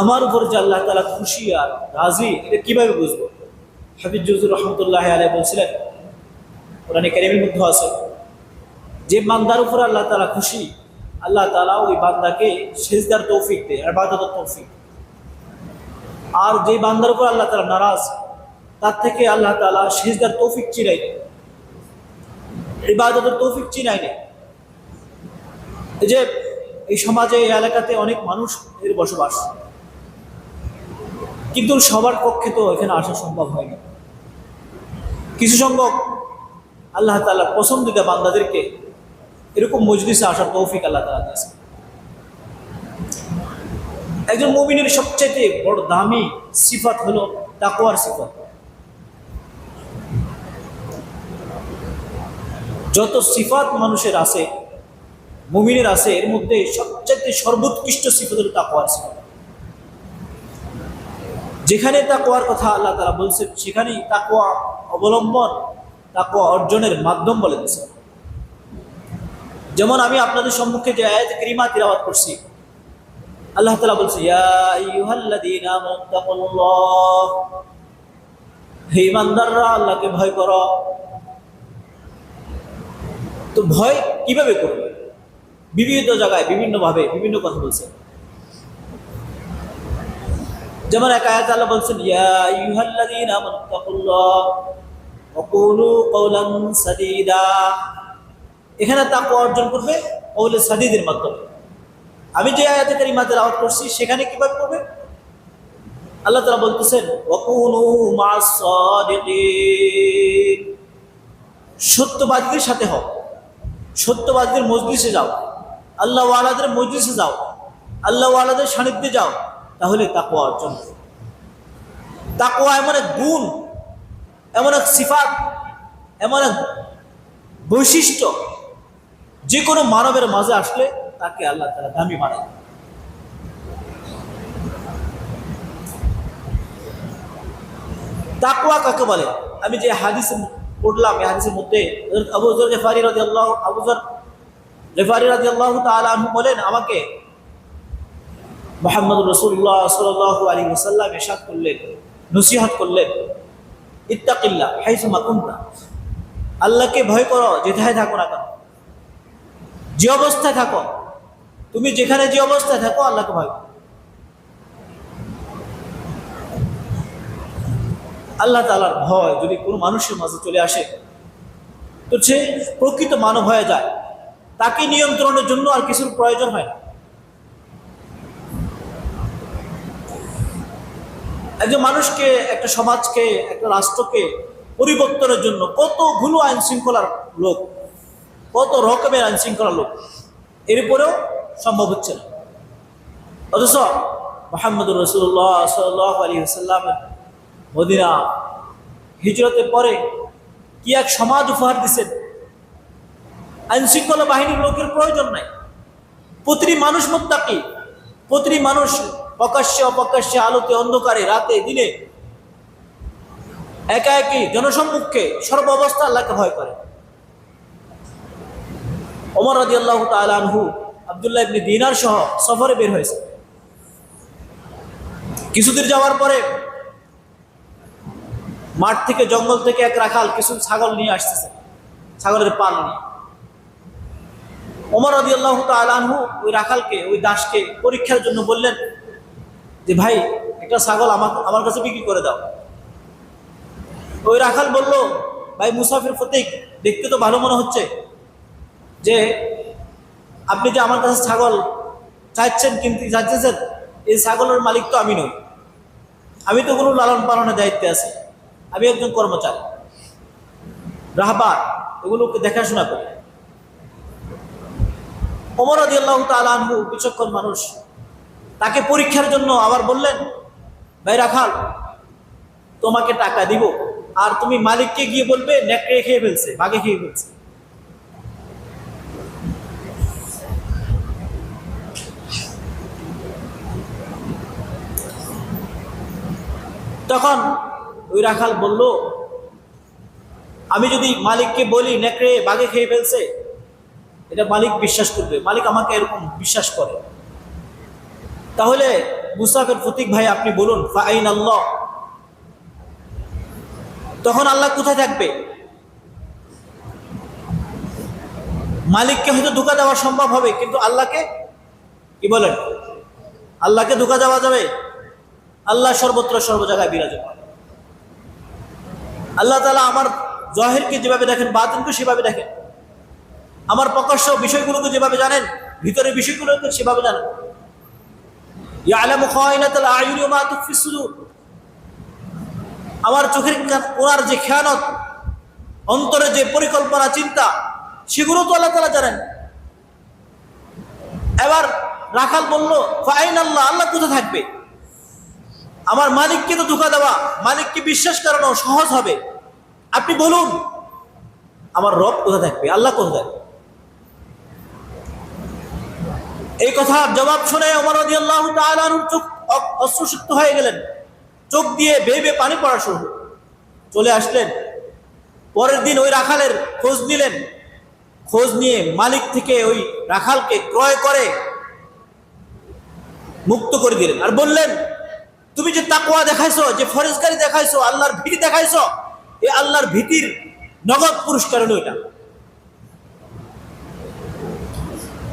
আমার উপর যে আল্লাহ তালা খুশি আর রাজি, এটা কীভাবে বুঝব? হাফিজ জুজুর রহমতুল্লাহ আলাই বলছিলেন, কোরআন কারিমের মধ্যে আছে, যে বান্দার উপর আল্লাহ তালা খুশি, আল্লাহ তালা ওই বান্দাকে সেজদার তৌফিক দেয় আর বাদত তৌফিক আর যে বান্দার উপর আল্লাহ তালা নারাজ, তার থেকে আল্লাহ তালা সেজদার তৌফিক চিনাই নেয়, ইবাদতের তৌফিক চিনাই নেয়। এই যে এই সমাজে, এই এলাকাতে অনেক মানুষ এর বসবাস। কিন্তু সবার পক্ষে তো এখানে আসা সম্ভব হয়নি কিছু সংখ্যক আল্লাহ তালা পছন্দিতা বান্দাদেরকে এরকম মজলিসে আসার তৌফিক আল্লাহ তালা দিয়েছে। একজন মুমিনের সবচেয়ে বড় দামি সিফাত হলো তাকোয়ার সিফাত। যত সিফাত মানুষের আছে, মুমিনের আছে, এর মধ্যে সবচেয়ে সর্বোৎকৃষ্ট সিফাত হলো তাকোয়ার সিফাত। যেখানে তাকোয়ার কথা আল্লাহ তারা বলছেন, সেখানেই তাকোয়া অবলম্বন তাকোয়া অর্জনের মাধ্যম বলে দিয়েছে যেমন আমি আপনাদের সম্মুখে যে আয়াত ক্রিমা তিলাওয়াত করছি, আল্লাহ তালা বলছে আল্লাহকে ভয় কর। তো ভয় কীভাবে করবে? বিভিন্ন জায়গায়, বিভিন্নভাবে, বিভিন্ন কথা বলছে। যেমন এক আয়াত আল্লাহ বলছেন, ইয়া আইয়ুহাল্লাযীনা আমানু তাকুল্লাহ ওয়া কুলু কওলান সাদীদা। এখানে তাকওয়া অর্জন করবে কওলে সাদীদের মাধ্যমে। আমি যে আয়াতে কারিমা তেলাওয়াত করছি, সেখানে কীভাবে করবে? আল্লাহ তাআলা বলতেছেন, ওয়া কুনু মা'আস সাদিকিন। সত্যবাদীদের সাথে হও। সত্যবাদীদের মজলিসে যাও। আল্লাহ ওয়ালাদের মজলিসে যাও। আল্লাহ ওয়ালাদের সান্নিধ্যে যাও। তাহলে তাকওয়া অর্জন করো। তাকওয়া এমন এক গুণ, এমন এক সিফাত, এমন এক বৈশিষ্ট্য যে কোনো মানবের মাঝে আসলে তাকে আল্লাহ তারা দামি বানায় তাকওয়া কাকে বলে আমি যে হাদিস পড়লাম, এই হাদিসের মধ্যে আবু জর রেফারি রাজি আল্লাহ আবু জর রেফারি রাজি আল্লাহ তালা বলেন, আমাকে মোহাম্মদ রসুল্লাহ সাল আলী ওসাল্লাম এসাদ করলেন, নসিহাত করলেন, ইত্তাকিল্লা হাইসুমা কুন্তা, আল্লাহকে ভয় করো, যেথায় থাকো না কেন? যে অবস্থায় থাকো, তুমি যেখানে যে অবস্থায় থাকো, আল্লাহকে ভয় করো। আল্লাহ তালার ভয় যদি কোনো মানুষের মাঝে চলে আসে, তো সে প্রকৃত মানব হয়ে যায়। তাকে নিয়ন্ত্রণের জন্য আর কিছুর প্রয়োজন হয় না। একজন মানুষকে, একটা সমাজকে, একটা রাষ্ট্রকে পরিবর্তনের জন্য কতগুলো আইন শৃঙ্খলার লোক, কত রকমের আইন শৃঙ্খলার লোক, এর উপরেও সম্ভব হচ্ছে না। অথচ মোহাম্মদ রসুল্লাহ সাল্লাহ আলী মদিনা হিজরতের পরে কি এক সমাজ উপহার দিচ্ছেন আইন শৃঙ্খলা বাহিনীর লোকের প্রয়োজন নাই। প্রতিটি মানুষ মোত্তাকি, প্রতিটি মানুষ প্রকাশ্যে অপ্রকাশ্যে আলোতে অন্ধকারে, রাতে, দিনে। একা একই জনসম্মুখে সর্ব অবস্থা আল্লাহকে ভয় করে। ওমর রাজি আল্লাহ তালহু আবদুল্লাহ ইবনি দিনার সহ সফরে বের হয়েছে। কিছুদিন যাওয়ার পরে মাঠ থেকে জঙ্গল থেকে এক রাখাল কিছু ছাগল নিয়ে আসতেছে, ছাগলের পাল নিয়ে। ওমর রদি আল্লাহ তালহু ওই রাখালকে, ওই দাসকে পরীক্ষার জন্য বললেন যে, ভাই, একটা ছাগল আমার আমার কাছে বিক্রি করে দাও। ওই রাখাল বলল, ভাই, মুসাফির ফতিক, দেখতে তো ভালো মনে হচ্ছে যে, আপনি যে আমার কাছে ছাগল চাইছেন কিন্তু চাইতেছেন এই ছাগলের মালিক তো আমি নই। আমি তো কোনো লালন পালনের দায়িত্বে আছি। আমি একজন কর্মচারী। রাহবার, এগুলোকে দেখাশোনা করি। অমর আদি আল্লাহ তালু বিচক্ষণ মানুষ। তাকে পরীক্ষার জন্য আবার বললেন, ভাই রাখাল, তোমাকে টাকা দিব আর তুমি মালিককে গিয়ে বলবে নেকড়ে খেয়ে ফেলছে বাঘে খেয়ে ফেলছে। তখন ওই রাখাল বলল, আমি যদি মালিককে বলি নেকড়ে বাঘে খেয়ে ফেলছে, এটা মালিক বিশ্বাস করবে। মালিক আমাকে এরকম বিশ্বাস করে। তাহলে মুসাফের ফতিক ভাই আপনি বলুন ফাইন আল্লাহ তখন আল্লাহ কোথায় থাকবে? মালিককে হয়তো ধোকা দেওয়া সম্ভব হবে, কিন্তু আল্লাহকে কি বলেন? আল্লাহকে ধোকা দেওয়া যাবে? আল্লাহ সর্বত্র সর্ব জায়গায় বিরাজমান। আল্লাহ তালা আমার জহেরকে যেভাবে দেখেন বাতিনকে সেভাবে দেখেন। আমার প্রকাশ্য বিষয়গুলোকে যেভাবে জানেন, ভিতরের বিষয়গুলোকে সেভাবে জানেন। আমার চোখের ওনার যে খেয়ানত, অন্তরে যে পরিকল্পনা, চিন্তা, সেগুলো তো আল্লাহ তালা জানেন। এবার রাখাল বলল ফাইন আল্লাহ আল্লাহ কোথায় থাকবে? আমার মালিককে তো ধোকা দেওয়া, মালিককে বিশ্বাস করানো সহজ হবে। আপনি বলুন, আমার রব কোথায় থাকবে? আল্লাহ কোথায় থাকবে? এই কথার জবাব শুনে আল্লাহ চোখ অশ্রুসিক্ত হয়ে গেলেন। চোখ দিয়ে বেয়ে পানি পড়া শুরু চলে আসলেন। পরের দিন ওই রাখালের খোঁজ নিলেন। খোঁজ নিয়ে মালিক থেকে ওই রাখালকে ক্রয় করে মুক্ত করে দিলেন। আর বললেন, তুমি যে তাকুয়া দেখাইছো, যে ফরেজগারি দেখাইছো, আল্লাহর ভীতি দেখাইছো এই আল্লাহর ভীতির নগদ পুরস্কার হলো এটা।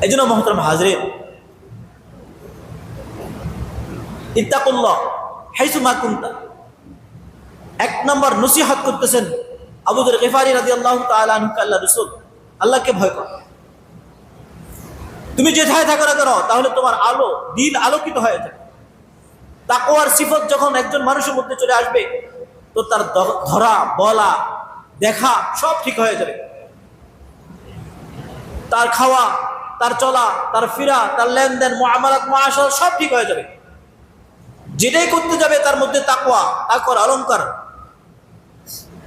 এই জন্য মহতরম ইত্তাকুল্লাহ, হাইসু এক নম্বর নসিহাত করতেছেন আবুদুর রাজি আল্লাহ আল্লাহ রসুল। আল্লাহকে ভয় কর। তুমি যেথায় থাকো না করো তাহলে তোমার আলো, দিল আলোকিত হয়ে যাবে। তাকোয়ার সিফত যখন একজন মানুষের মধ্যে চলে আসবে, তো তার ধরা, বলা, দেখা সব ঠিক হয়ে যাবে। তার খাওয়া তার চলা, তার ফিরা, তার লেনদেন মহামারাত মহাশয় সব ঠিক হয়ে যাবে। যেটাই করতে যাবে তার মধ্যে তাকোয়া তাকওয়ার অলঙ্কার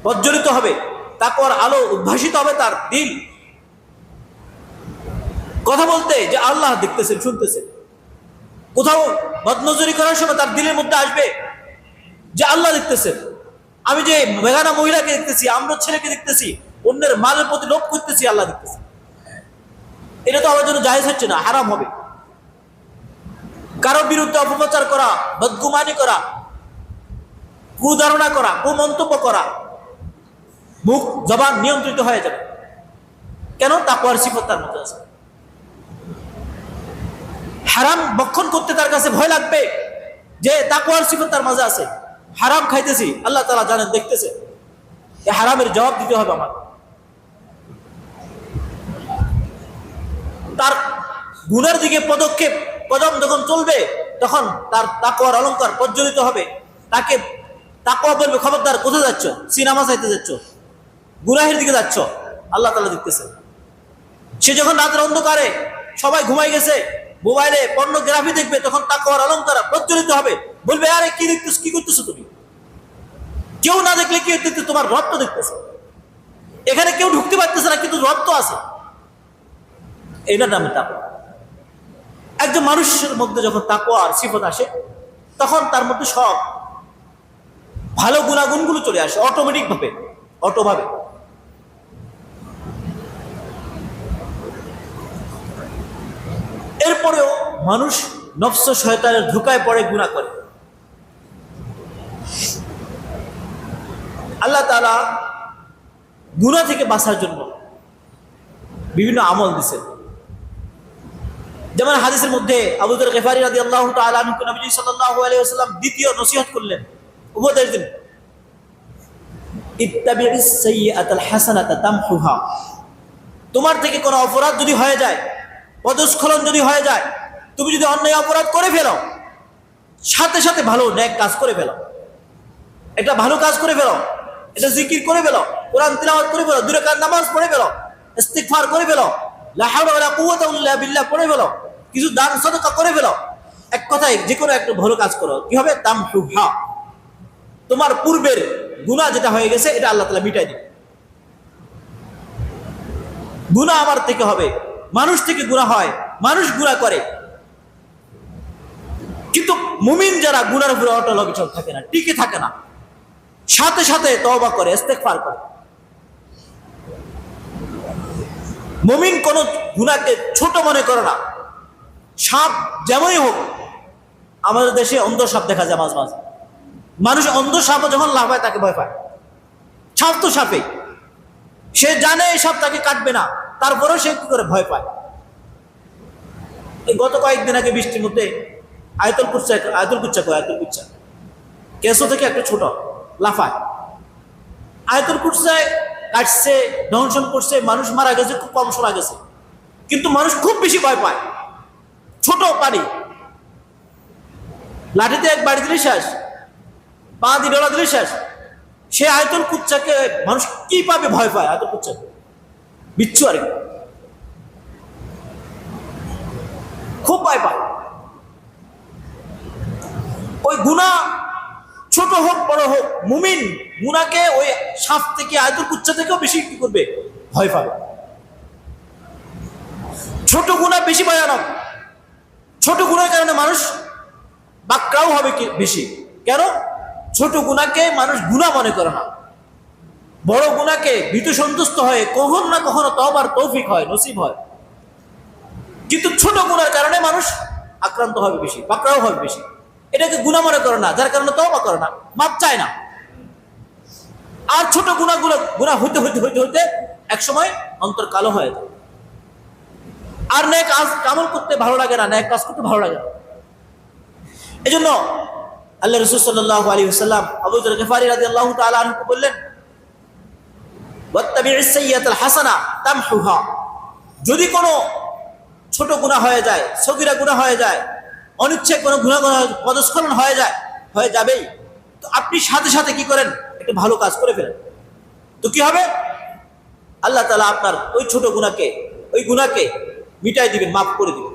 প্রজ্বলিত হবে, তাকওয়ার আলো উদ্ভাসিত হবে তার দিল। কথা বলতে যে আল্লাহ দেখতেছেন, শুনতেছেন। কোথাও বদনজরি করার সময় তার দিলের মধ্যে আসবে যে আল্লাহ দেখতেছেন। আমি যে মেঘানা মহিলাকে দেখতেছি আমরা ছেলেকে দেখতেছি, অন্যের মালের প্রতি লোভ করতেছি, আল্লাহ দেখতেছি এটা তো আমার জন্য জাহেজ হচ্ছে না, হারাম হবে। কারও বিরুদ্ধে অপপ্রচার করা, বদগুমানি করা, কুধারণা করা, কুমন্তব্য করা, মুখ, জবান নিয়ন্ত্রিত হয়ে যাবে। কেন? তাকুয়ার সিফত তার মধ্যে আছে। হারাম বক্ষণ করতে তার কাছে ভয় লাগবে যে তাকুয়ার সিফত তার মাঝে আছে। হারাম খাইতেছি, আল্লাহ তালা জানেন, দেখতেছে। হারামের জবাব দিতে হবে আমার তার গুণের দিকে পদক্ষেপ কদম যখন চলবে, তখন তার তাকওয়ার অলঙ্কার প্রজ্বলিত হবে। তাকে তাকওয়া বলবে, খবরদার, কোথায় যাচ্ছ? সিনেমা চাইতে যাচ্ছ? গুনাহের দিকে যাচ্ছ? আল্লাহ তালা দেখতেছে সে যখন রাতের অন্ধকারে সবাই ঘুমাই গেছে, মোবাইলে পর্নোগ্রাফি দেখবে, তখন তাকওয়ার অলঙ্কার প্রজ্বলিত হবে। বলবে, আরে, কি দেখতেছ, কি করতেছো তুমি? কেউ না দেখলে কি দেখতে তোমার রব তো দেখতেছে। এখানে কেউ ঢুকতে পারতেছে না, কিন্তু রব তো আছে। এটার নামে তাকওয়া। একজন মানুষের মধ্যে যখন তাকওয়া আর সিফত আসে, তখন তার মধ্যে সব ভালো গুণাগুণগুলো চলে আসে অটোমেটিক ভাবে অটোভাবে এরপরেও মানুষ নফস শয়তানের ধোকায় পড়ে গুণা করে। আল্লাহ তালা গুণা থেকে বাঁচার জন্য বিভিন্ন আমল দিছেন যেমন হাদিসের মধ্যে আবুদুর গেফারি রাদি আল্লাহ নবী সাল্লাহ দ্বিতীয় নসিহত করলেন, উপদেশ তামহুহা তোমার থেকে কোনো অপরাধ যদি হয়ে যায়, পদস্খলন যদি হয়ে যায়, তুমি যদি অন্যায় অপরাধ করে ফেলো, সাথে সাথে ভালো ন্যাক কাজ করে ফেলো, একটা ভালো কাজ করে ফেলো এটা জিকির করে ফেলো, কোরআন তিলাওয়াত করে ফেলো দূরে নামাজ পড়ে ফেলো, ইস্তিগফার করে ফেলো, লা হাওলা ওয়ালা বিল্লাহ পড়ে ফেলো কিছু দান, সদকা করে ফেলো। এক কথায় যে কোনো একটা ভালো কাজ করো। কি হবে? তামহুহা তোমার পূর্বের গুনাহ যেটা হয়ে গেছে, এটা আল্লাহ তাআলা মিটাই দিবে। গুনাহ আমার থেকে হবে। মানুষ থেকে গুনাহ হয়। মানুষ গুনাহ করে। কিন্তু মুমিন যারা গুণার উপরে অটল অবিচল থাকে না। টিকে থাকে না। সাথে সাথে তওবা করে, ইস্তেগফার করে। মুমিন কোন গুনাহকে ছোট মনে করে না। সাপ যেমনই হোক, আমাদের দেশে অন্ধ সাপ দেখা যায় মাঝ মাঝে। মানুষ অন্ধ সাপও যখন লাফায়, তাকে ভয় পায়। সাপ তো সাপে। সে জানে এই সাপ তাকে কাটবে না। তারপরেও সে কি করে ভয় পায়? গত কয়েকদিন আগে বৃষ্টির মধ্যে আয়তল কুচ্চা আয়তল কুচ্চা কয়? আয়তল কুচ্চা কেসো থেকে একটা ছোট লাফায়। আয়তল কুচ্চায় কাটছে, ধ্বংসন করছে। মানুষ মারা গেছে, খুব কম শোনা গেছে। কিন্তু মানুষ খুব বেশি ভয় পায়। ছোট পানি। লাঠিতে এক বাড়ি দিলে শেষ, পা দিয়ে ডলা দিলে শেষ। সে আয়তল কুচ্চাকে মানুষ কি পাবে? ভয় পায় আয়তল কুচ্চাকে বিচ্ছু আর খুব ভয় পায়। ওই গুণা ছোট হোক, বড় হোক, মুমিন গুনাকে ওই সাপ থেকে আয়তল কুচ্চা থেকেও বেশি কি করবে? ভয় পাবে। ছোট গুণা বেশি ভয়ানক। ছোট গুণার কারণে মানুষ বাক্রাও হবে বেশি। কেন? ছোট গুণাকে মানুষ গুণা মনে করে না। বড় গুণাকে ভীতু সন্তুষ্ট হয়ে কখনো না কখনো তবার তৌফিক হয়, নসিব হয়। কিন্তু ছোট গুণার কারণে মানুষ আক্রান্ত হবে বেশি বাকরাও হবে বেশি। এটাকে গুণা মনে করে না, যার কারণে তবা করে না, মাপ চায় না। আর ছোট গুণাগুলো, গুণা হইতে হইতে হইতে হইতে একসময় অন্তর কালো হয়ে যায়। আর ন্যায় কাজ কামল করতে ভালো লাগে না ন্যায় কাজ করতে ভালো লাগে না। এই জন্য আল্লাহ রসুল সাল্লাহ আলী সাল্লাম আবু গেফারি রাজি আল্লাহ তালা আনহু বললেন হাসানা যদি কোনো ছোট গুনাহ হয়ে যায়, সগিরা গুনাহ হয়ে যায় অনিচ্ছে কোনো গুনাহ পদস্খলন হয়ে যায়, হয়ে যাবেই, তো আপনি সাথে সাথে কি করেন? একটু ভালো কাজ করে ফেলেন। তো কি হবে? আল্লাহ তালা আপনার ওই ছোট গুনাহকে, ওই গুনাহকে মিটাই দিবেন, মাফ করে দিবেন।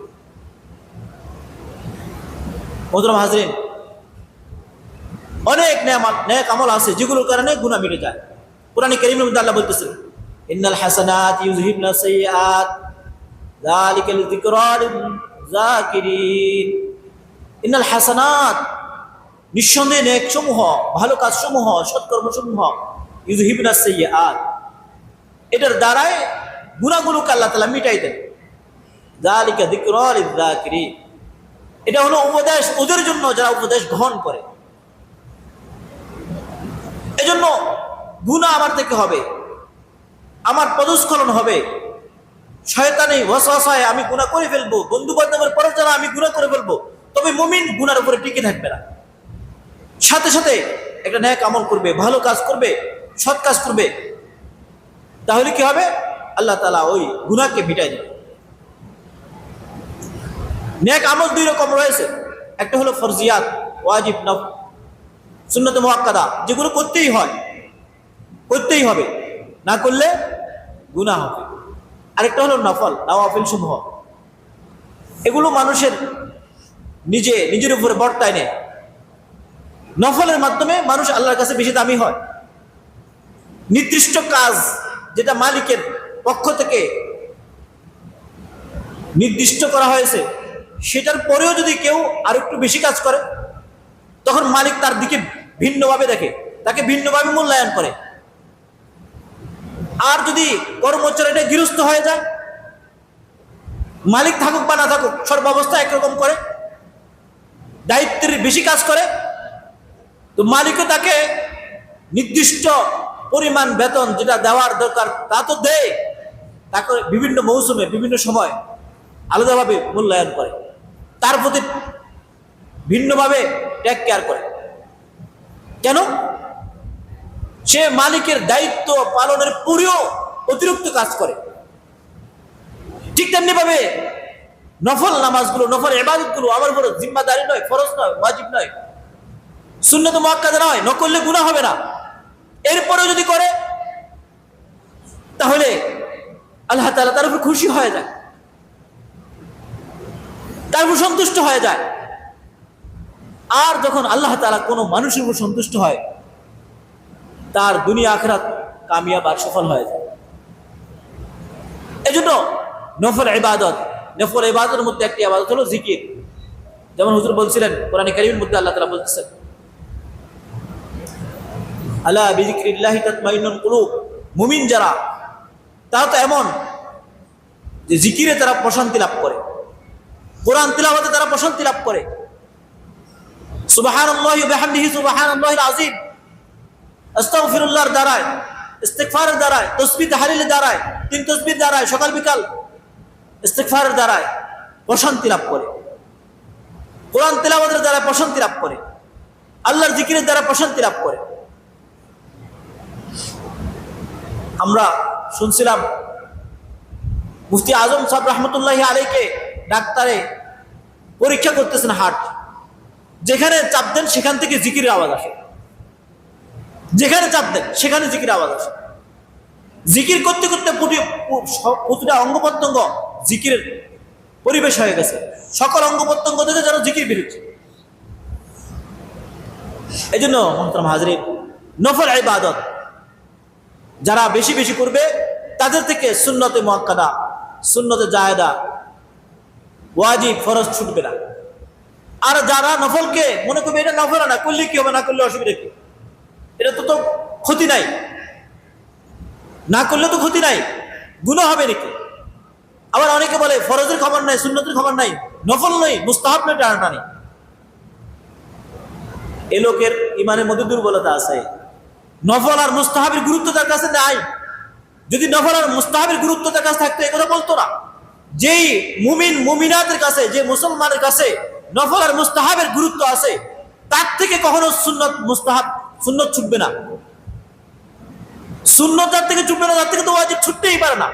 মোহতরম হাজরিন, অনেক নেয়ামত নেক আমল আছে, যেগুলোর কারণে গুনাহ মিটে যায়। কারীমের মধ্যে আল্লাহ বলতেছেন ইন্নাল হাসানাত ইউযহিবনা সাইয়্যাত যালিকা লিযিকরা লিযাকিরিন ইন্নাল হাসানাত নিঃসন্দেহে নেক সমূহ ভালো কাজ সমূহ সৎকর্ম সমূহ ইউযহিবনা সাইয়্যাত। এটার দ্বারাই গুনাহগুলোকে আল্লাহ তাআলা মিটাই দেন। যালিকা যিকরা লিযাকিরিন এটা হলো উপদেশ, ওদের জন্য যারা উপদেশ গ্রহণ করে। এজন্য গুণা আমার থেকে হবে, আমার পদস্খলন হবে। শয়তানি ওয়াসওয়াসায় আমি গুনাহ করে ফেলব বন্ধু বান্ধবের পরচারা আমি গুনাহ করে ফেলব, তবে মুমিন গুনার উপরে টিকে থাকবে না। সাথে সাথে একটা ন্যায় আমল করবে, ভালো কাজ করবে, সৎ কাজ করবে। তাহলে কি হবে? আল্লাহ তালা ওই গুনাহকে মিটাই দেবে। ন্যাক আমল দুই রকম রয়েছে। একটা হলো ফরজিয়াত, ওয়াজিব নফ সুন্নত মোয়াক্কাদা যেগুলো করতেই হয়। করতেই হবে। না করলে গুনাহ হবে। আরেকটা হলো নফল নওয়াফিল সমূহ এগুলো মানুষের নিজে, নিজের উপরে বর্তায় নেয়। নফলের মাধ্যমে মানুষ আল্লাহর কাছে বেশি দামি হয়। নির্দিষ্ট কাজ যেটা মালিকের পক্ষ থেকে নির্দিষ্ট করা হয়েছে। সেটার পরেও যদি কেউ আর একটু বেশি কাজ করে, তখন মালিক তার দিকে ভিন্নভাবে দেখে, তাকে ভিন্নভাবে মূল্যায়ন করে। আর যদি কর্মচারীটা গৃহস্থ হয়ে যায়, মালিক থাকুক বা না থাকুক, সর্বাবস্থা একরকম করে, দায়িত্বের বেশি কাজ করে, তো মালিকও তাকে নির্দিষ্ট পরিমাণ বেতন যেটা দেওয়ার দরকার তা তো দেয়, তাকে বিভিন্ন মৌসুমে, বিভিন্ন সময় আলাদাভাবে মূল্যায়ন করে। তার প্রতি ভিন্নভাবে টেক কেয়ার করে। কেন? সে মালিকের দায়িত্ব পালনের পরেও অতিরিক্ত কাজ করে। ঠিক তেমনি ভাবে নফল নামাজগুলো, নফল এবাদতগুলো আমার উপর জিম্মাদারি নয়, ফরজ নয়, ওয়াজিব নয়। শূন্যত মহাক্কাদা নয়, ন করলে গুণা হবে না। এরপরেও যদি করে, তাহলে আল্লাহ তালা তার উপর খুশি হয়ে যায়। তার উপর সন্তুষ্ট হয়ে যায়। আর যখন আল্লাহ তালা কোনো মানুষের উপর সন্তুষ্ট হয়, তার দুনিয়া আখরাত কামিয়াব আর সফল হয়ে যায়। এজন্য নফল ইবাদত, নফল ইবাদতের মধ্যে একটি আবাদত হলো জিকির। যেমন হুজুর বলছিলেন, কোরআন কারিমের মধ্যে আল্লাহ তালা বলতেছেন আল্লাহ বিজিক্রিল্লাহি তাতমাইনুল কুলুব। মুমিন যারা, তারা তো এমন যে জিকিরে তারা প্রশান্তি লাভ করে। কোরআন তিলাওয়াতে তারা প্রশান্তি লাভ করে। দ্বারায় দ্বারায় তিন দ্বারায়, সকাল বিকাল দ্বারায় করে। কোরআন দ্বারা করে। আল্লাহর জিকিরের দ্বারা প্রশান্তি লাভ করে। আমরা শুনছিলাম মুফতি আজম সাহেব রহমতুল্লাহ আলীকে ডাক্তারে পরীক্ষা করতেছেন হার্ট যেখানে চাপ দেন সেখান থেকে জিকির আওয়াজ আসে। যেখানে চাপ দেন সেখানে জিকির আওয়াজ আসে। জিকির করতে করতে প্রতিটা অঙ্গ প্রত্যঙ্গ জিকিরের পরিবেশ হয়ে গেছে। সকল অঙ্গ প্রত্যঙ্গ থেকে যেন জিকির বেরোচ্ছে এই জন্য মহতরম হাজরিন, নফল ইবাদত, যারা বেশি বেশি করবে, তাদের থেকে সুন্নতে মক্কাদা সুন্নতে জায়দা ওয়াজিব, ফরজ ছুটবে না। আর যারা নফলকে মনে করবে এটা নফল না, করলে কি হবে, না করলে অসুবিধা কি? এটা তো তো ক্ষতি নাই। না করলে তো ক্ষতি নাই। গুণ হবে নাকি? আবার অনেকে বলে, ফরজের খবর নাই, সুন্নতের খবর নাই। নফল নই, মুস্তাহাব নয় টানাটা নেই এ লোকের ইমানের মধ্যে দুর্বলতা আছে। নফল আর মুস্তাহাবের গুরুত্ব তার কাছে নাই। যদি নফল আর মুস্তাহাবের গুরুত্ব তার কাছে থাকতো, এ কথা বলতো না। যেই মুমিন মুমিনাতের কাছে, যে মুসলমানের কাছে নফল আর মুস্তাহাবের গুরুত্ব আছে, তার থেকে কখনো সুন্নত মুস্তাহাব, সুন্নত ছুটবে না। সুন্নত তার থেকে ছুটবে না, তার থেকে তো ওয়াজিব ছুটতেই পারে না।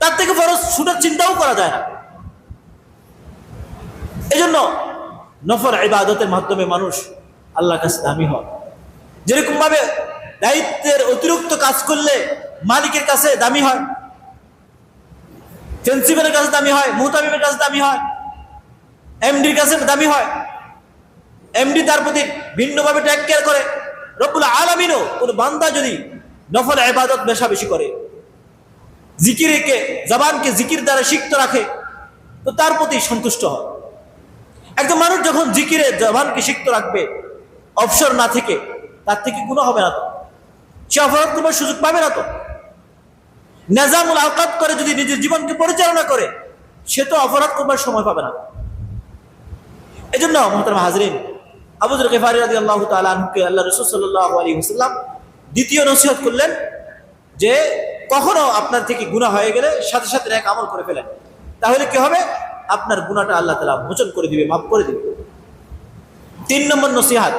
তার থেকে ফরজ ছুটার চিন্তাও করা যায় না। এজন্য নফর ইবাদতের মাধ্যমে মানুষ আল্লাহর কাছে দামি হয়। যেরকম ভাবে দায়িত্বের অতিরিক্ত কাজ করলে মালিকের কাছে দামি হয়। প্রিন্সিপালের কাছে দামি হয় মুহতামিমের কাছে দামি হয়, এমডির কাছে দামি হয়। এমডি তার প্রতি ভিন্নভাবে ট্যাক কেয়ার করে। রব্বুল আলমিনও কোন বান্দা যদি নফল ইবাদত বেশা বেশি করে, জিকিরকে, জবানকে জিকির দ্বারা সিক্ত রাখে, তো তার প্রতি সন্তুষ্ট হয়। একজন মানুষ যখন জিকিরে, জবানকে সিক্ত রাখবে, অবসর না থেকে, তার থেকে গুণ হবে না তো। সে অপরাধ করবার সুযোগ পাবে না তো। নেজামুল আওকাত করে যদি নিজের জীবনকে পরিচালনা করে, সে তো অপরাধ করবার সময় পাবে না। এই জন্য মোহতারাম হাজরিন আবুদুল গেফারি রাজি আল্লাহ তালকে আল্লাহ রসুল আলী হুসাল্লাম দ্বিতীয় নসিহত করলেন যে, কখনো আপনার থেকে গুণা হয়ে গেলে সাথে সাথে এক আমল করে ফেলেন। তাহলে কি হবে? আপনার গুণাটা আল্লাহ তালা মোচন করে দিবে, মাফ করে দিবে। তিন নম্বর নসিহাত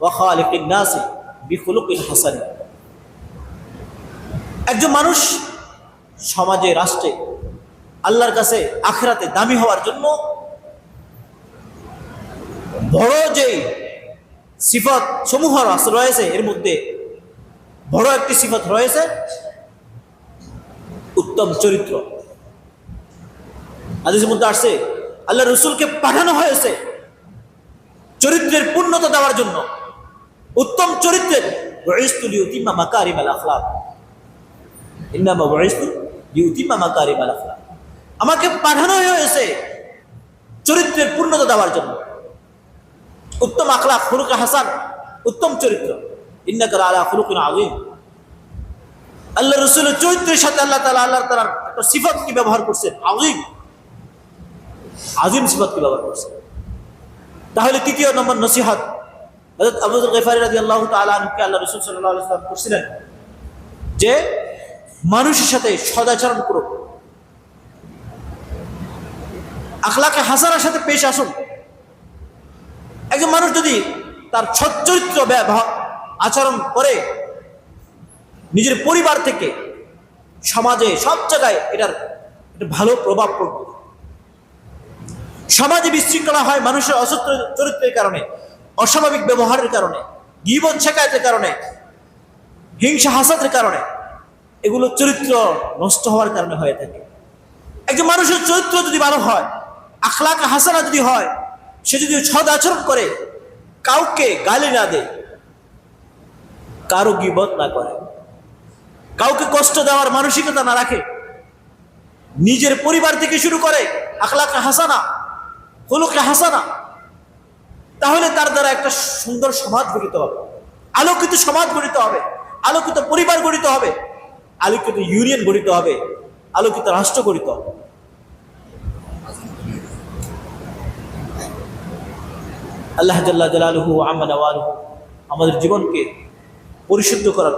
ওয়াখালিকিন নাসি বিখুলুকিন হাসানি। একজন মানুষ সমাজে, রাষ্ট্রে, আল্লাহর কাছে আখরাতে দামি হওয়ার জন্য বড় যে সিফত সমূহ রয়েছে, এর মধ্যে বড় একটি সিফত রয়েছে উত্তম চরিত্র। আদেশের মধ্যে আসছে আল্লাহ রসুলকে পাঠানো হয়েছে চরিত্রের পূর্ণতা দেওয়ার জন্য। উত্তম চরিত্রের ওয়াইস্তুল ইউতিম্মা মাকারিম আল আখলাক। ইন্নামা ওয়াইস্তু ইউতিম্মা মাকারিম আল আখলাক। আমাকে পাঠানো হয়েছে চরিত্রের পূর্ণতা দেওয়ার জন্য। উত্তম আখলা ফুরুক হাসান, উত্তম চরিত্র। ইন্নাকার আলা খুলুকিন আযীম। আল্লাহ রসুলের চরিত্রের সাথে আল্লাহ তালা আল্লাহ তাআলার একটা সিফত কি ব্যবহার করছেন আযীম। আজিম সিফত কি ব্যবহার করছেন তাহলে তৃতীয় নম্বর নসিহত। হযরত আবু যর গফারি রাদিয়াল্লাহু তাআলা আনহুকে আল্লাহ রাসূল আলাইহি করছিলেন যে মানুষের সাথে সদাচরণ করো আখলাকে হাসানার সাথে পেশ আসুন। একজন মানুষ যদি তার সচ্চরিত্র ব্যবহার, আচরণ করে নিজের পরিবার থেকে সমাজে সব জায়গায় এটার একটা ভালো প্রভাব পড়বে। সমাজে বিশৃঙ্খলা হয় মানুষের অসত্য চরিত্রের কারণে, অস্বাভাবিক ব্যবহারের কারণে, জীবন শেখায়তের কারণে, হিংসা হাসাদের কারণে। এগুলো চরিত্র নষ্ট হওয়ার কারণে হয়ে থাকে। একজন মানুষের চরিত্র যদি ভালো হয়, আখলাক হাসানা যদি হয়, সে যদি সদ আচরণ করে, কাউকে গালি না দেয়, কারও গিবত না করে, কাউকে কষ্ট দেওয়ার মানসিকতা না রাখে, নিজের পরিবার থেকে শুরু করে আখলাকে হাসানা, হলুকে হাসানা, তাহলে তার দ্বারা একটা সুন্দর সমাজ গঠিত হবে, আলোকিত সমাজ গঠিত হবে, আলোকিত পরিবার গঠিত হবে। আলোকিত ইউনিয়ন গঠিত হবে, আলোকিত রাষ্ট্র গঠিত হবে। আল্লাহ জাল্লাহ জালালহু আমাদের জীবনকে পরিশুদ্ধ করার